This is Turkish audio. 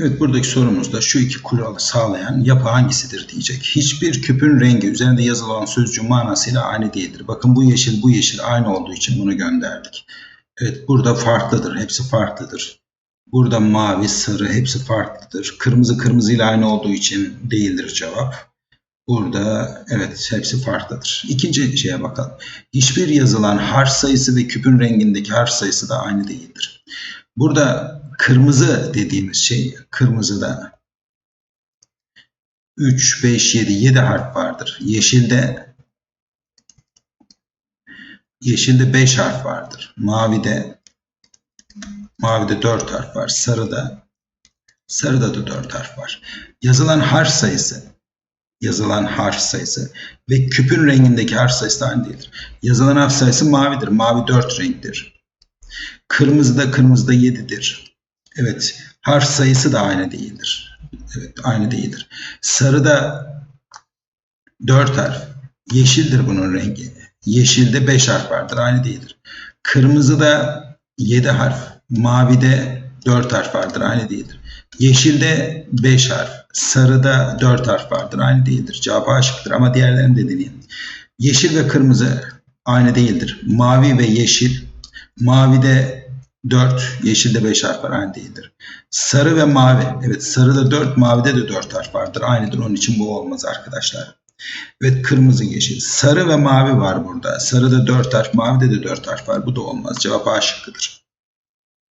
Evet buradaki sorumuzda şu iki kuralı sağlayan yapı hangisidir diyecek. Hiçbir küpün rengi üzerinde yazılı olan sözcüğün manasıyla aynı değildir. Bakın bu yeşil bu yeşil aynı olduğu için bunu gönderdik. Evet burada farklıdır. Hepsi farklıdır. Burada mavi, sarı hepsi farklıdır. Kırmızı kırmızıyla aynı olduğu için değildir cevap. Burada evet hepsi farklıdır. İkinci şeye bakalım. Hiçbir yazılan harf sayısı ve küpün rengindeki harf sayısı da aynı değildir. Burada kırmızı dediğimiz şey kırmızıda 3, 5, 7, 7 harf vardır. Yeşilde yeşilde 5 harf vardır. Mavide mavide 4 harf var. Sarıda sarıda da 4 harf var. Yazılan harf sayısı yazılan harf sayısı ve küpün rengindeki harf sayısı da aynı değildir. Yazılan harf sayısı mavidir. Mavi 4 renktir. Kırmızıda kırmızıda 7'dir. Evet, harf sayısı da aynı değildir. Evet, aynı değildir. Sarıda 4 harf. Yeşildir bunun rengi. Yeşilde 5 harf vardır. Aynı değildir. Kırmızıda 7 harf. Mavide 4 harf vardır. Aynı değildir. Yeşilde 5 harf. Sarıda 4 harf vardır. Aynı değildir. Cevap A şıkkıdır ama diğerlerini de deneyin. Yeşil ve kırmızı aynı değildir. Mavi ve yeşil. Mavide 4, yeşilde 5 harf var. Aynı değildir. Sarı ve mavi. Evet sarıda 4, mavide de 4 harf vardır. Aynıdır. Onun için bu olmaz arkadaşlar. Evet kırmızı yeşil. Sarı ve mavi var burada. Sarıda 4 harf, mavide de 4 harf var. Bu da olmaz. Cevap A şıkkıdır.